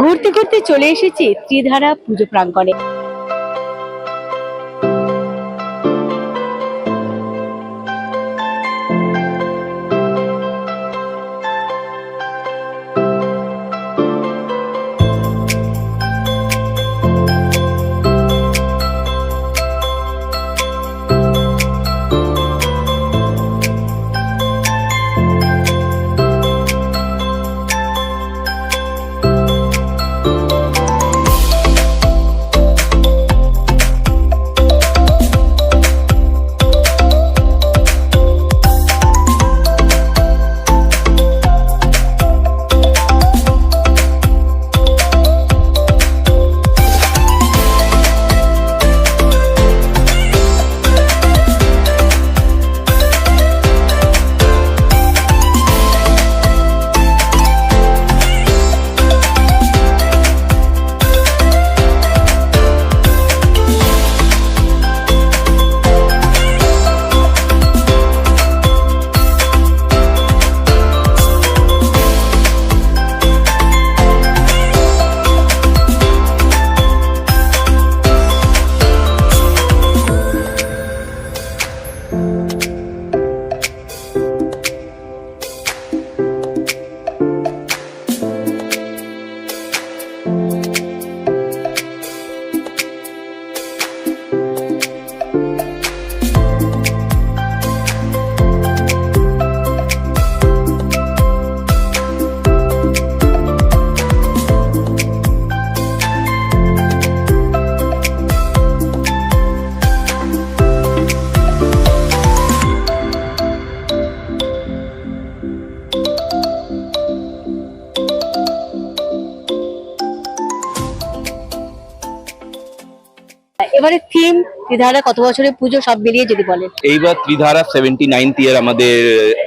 ঘুরতে ঘুরতে চলে এসেছি ত্রিধারা পুজো প্রাঙ্গণে। এবারে থিম ত্রিধারা, কত বছরের পুজো, সব মিলিয়ে যদি বলেন। এইবার ত্রিধারা সেভেন্টি নাইনথ ইয়ার আমাদের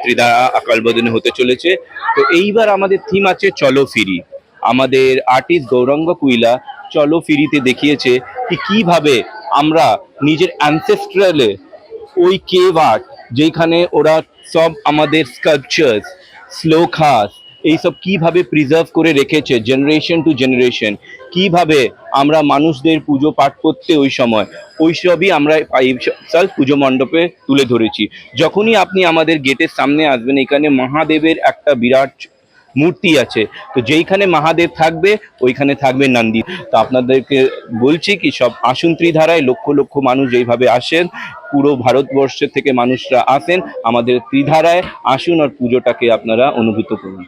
ত্রিধারা আকালবোধনে হতে চলেছে। তো এইবার আমাদের থিম আছে চলো ফিরি আমাদের আর্টিস্ট গৌরাঙ্গ কুইলা চলো ফিরিতে দেখিয়েছে কি কীভাবে আমরা নিজের অ্যানসেস্ট্রালে ওই কেভ আর্ট যেখানে ওরা সব আমাদের স্কাল্পচার্স শ্লোকাস এইসব কীভাবে প্রিজার্ভ করে রেখেছে জেনারেশন টু জেনারেশন কীভাবে আমরা মানুষদের পুজো পাঠ করতে ওই সময়? ওই সবই আমরা এই সাল পুজো মণ্ডপে তুলে ধরেছি। যখনই আপনি আমাদের গেটের সামনে আসবেন, এখানে মহাদেবের একটা বিরাট মূর্তি আছে। তো যেইখানে মহাদেব থাকবে, ওইখানে থাকবে নন্দী। তো আপনাদেরকে বলছি কি, সব আসুন ত্রিধারায় লক্ষ লক্ষ মানুষ যেইভাবে আসেন, পুরো ভারতবর্ষের থেকে মানুষরা আসেন, আমাদের ত্রিধারায় আসুন আর পুজোটাকে আপনারা অনুভূত করুন।